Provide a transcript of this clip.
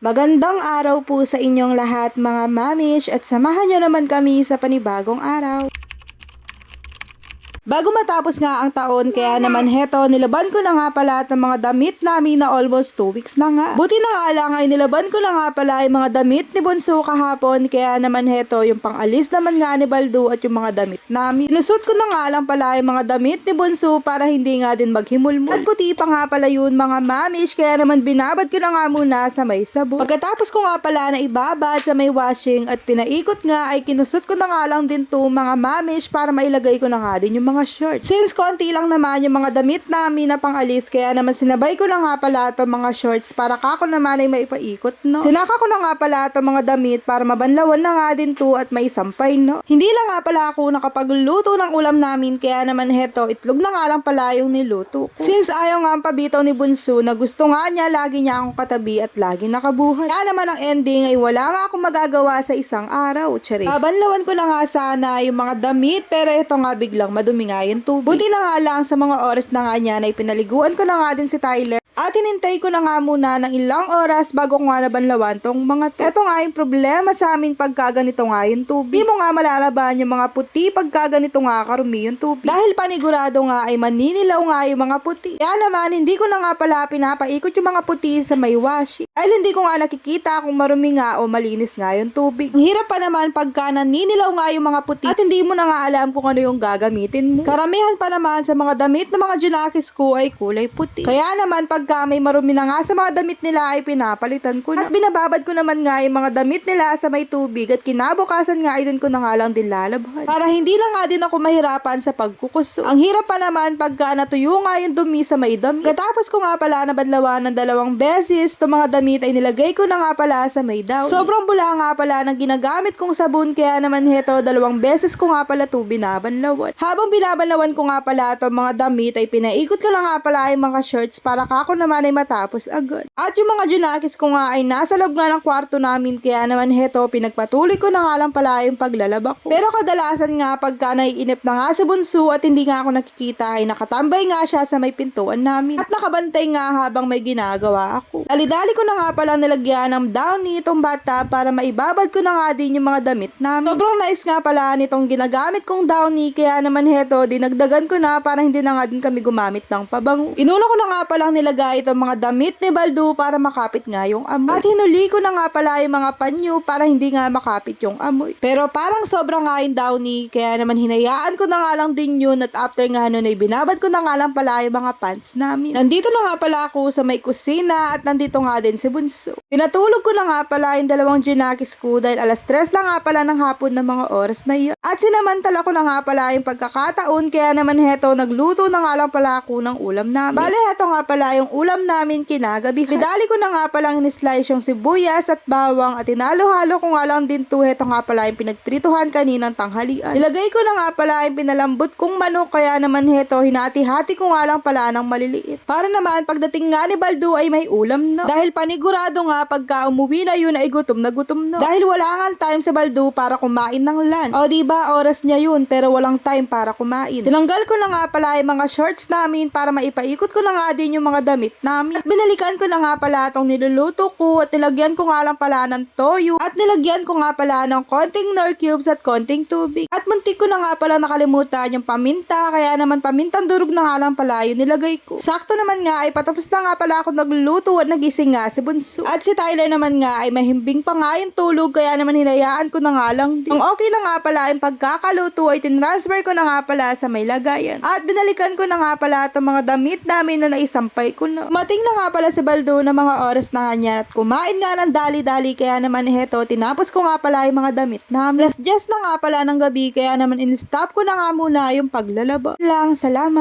Magandang araw po sa inyong lahat mga mamish at samahan nyo naman kami sa panibagong araw. Bago matapos nga ang taon, kaya naman heto, nilaban ko na nga pala itong mga damit namin na almost 2 weeks na nga. Buti na nga lang ay nilaban ko na nga pala yung mga damit ni Bunso kahapon, kaya naman heto, yung pangalis naman nga ni Baldo at yung mga damit namin. Lusot ko na nga lang pala yung mga damit ni Bunso para hindi nga din maghimulmul. At puti pa nga pala yun mga mamish, kaya naman binabad ko na nga muna sa may sabon. Pagkatapos ko nga pala na ibabad sa may washing at pinaikot nga ay kinusot ko na nga lang din to mga mamish para mailagay ko na nga din yung mga shorts. Since konti lang naman yung mga damit namin na pangalis, kaya naman sinabay ko na nga pala to mga shorts para kako naman ay maipaikot, no? Sinaka ko na nga pala to mga damit para mabanlawan na nga din to at may sampay, no? Hindi lang nga pala ako nakapagluto ng ulam namin, kaya naman heto, itlog na nga lang pala yung niluto ko. Since ayaw nga ang pabitaw ni Bunso na gusto nga niya lagi niya akong katabi at lagi nakabuhat. Kaya naman ang ending ay wala nga akong magagawa sa isang araw, charis. Babanlawan ko na nga sana yung mga damit, pero ito nga biglang madumi nga yung tubig. Buti na nga lang sa mga oras na nga niya na ipinaliguan ko na nga din si Tyler at hinintay ko na nga muna ng ilang oras bago ko nga nabanlawan tong mga to. Ito nga yung problema sa aming pagkaganito nga yung tubig. Di mo nga malalaban yung mga puti pagkaganito nga karumi yung tubig. Dahil panigurado nga ay maninilaw nga yung mga puti. Kaya naman hindi ko na nga pala pinapaikot yung mga puti sa may washi. Dahil hindi ko nga nakikita kung marumi nga o malinis nga yung tubig. Ang hirap pa naman pagka naninilaw nga yung mga puti at hindi mo na nga alam kung ano yung gagamitin mo. Karamihan pa naman sa mga damit ng mga junakis ko ay kulay puti. Kaya naman pagka may marumi na nga sa mga damit nila ay pinapalitan ko na. At binababad ko naman nga yung mga damit nila sa may tubig at kinabukasan nga ay dun ko na nga lang din lalabhan. Para hindi lang nga din ako mahirapan sa pagkukuso. Ang hirap pa naman pagka natuyo nga yung dumi sa may damit. Katapos ko nga pala nabadlawan ng dalawang beses, to mga damit ay nilagay ko na nga pala sa may daw. Sobrang bula nga pala ng ginagamit kong sabon kaya naman heto dalawang beses ko nga pala to binabanlawan. Habang binabanlawan ko nga pala to mga damit ay pinaikot ko na nga pala yung mga shirts para kako naman ay matapos agad. At yung mga junakis ko nga ay nasa loob nga ng kwarto namin kaya naman heto pinagpatuloy ko na nga lang pala yung paglalaba ko. Pero kadalasan nga pagka naiinip na nga si Bunso at hindi nga ako nakikita ay nakatambay nga siya sa may pintuan namin. At nakabantay nga habang may ginagawa ako. Dali-dali ko na nga pala nilagyan ng downy itong bata para maibabad ko na nga din yung mga damit namin. Sobrang nice nga pala nitong ginagamit kong downy kaya naman heto dinagdagan ko na para hindi na nga din kami gumamit ng pabango. Inuna ko na nga palang nilagay itong mga damit ni Baldo para makapit nga yung amoy. At hinuli ko na nga pala yung mga panyo para hindi nga makapit yung amoy. Pero parang sobra nga yung downy kaya naman hinayaan ko na nga lang din yun at after nga nun ay binabad ko na nga lang pala yung mga pants namin. Nandito na nga pala ako sa may kusina at nandito nga din si Bunso. Pinatulog ko na nga pala yung dalawang junakis ko dahil alas 3 lang nga pala ng hapon ng mga oras na yun. At sinamantala ko na nga pala yung pagkakataon kaya naman heto nagluto na nga lang pala ako ng ulam namin. Bale heto nga pala yung ulam namin kinagabi. Didali ko na nga palang in-slice yung sibuyas at bawang at inalo-halo ko nga lang din to heto nga pala yung pinagprituhan kaninang tanghalian. Ilagay ko na nga pala yung pinalambot kong manok kaya naman heto hinati-hati ko nga lang pala ng maliliit. Para naman pagdating nga ni Baldo ay may ulam no. Dahil panigurado nga pagka umuwi na yun ay gutom na gutom no. Dahil wala nga time sa Baldo para kumain ng lunch. O di ba oras niya yun pero walang time para kumain. Tinanggal ko na nga pala yung mga shorts namin para maipaikot ko na nga din yung mga damit namin. At binalikan ko na nga pala itong niluluto ko at nilagyan ko nga lang pala ng toyo at nilagyan ko nga pala ng konting nor cubes at konting tubig. At muntik ko na nga pala nakalimutan yung paminta kaya naman pamintang durog na nga lang pala yung nilagay ko. Sakto naman nga ay patapos na nga pala ako nagluluto at nagising nga si Bunso. At si Tyler naman nga ay mahimbing pa nga yung tulog kaya naman hinayaan ko na nga lang din. Ang okay na nga pala yung pagkakaluto ay tinransfer ko na nga pala sa may lagayan. At binalikan ko na nga pala itong mga damit namin na naisampay ko na. Mating na nga pala si Baldo na mga oras na niya at kumain nga ng dali-dali kaya naman heto tinapos ko nga pala yung mga damit namin. Last just na nga pala ng gabi kaya naman in-stop ko na nga muna yung paglalaba. Lang, salamat.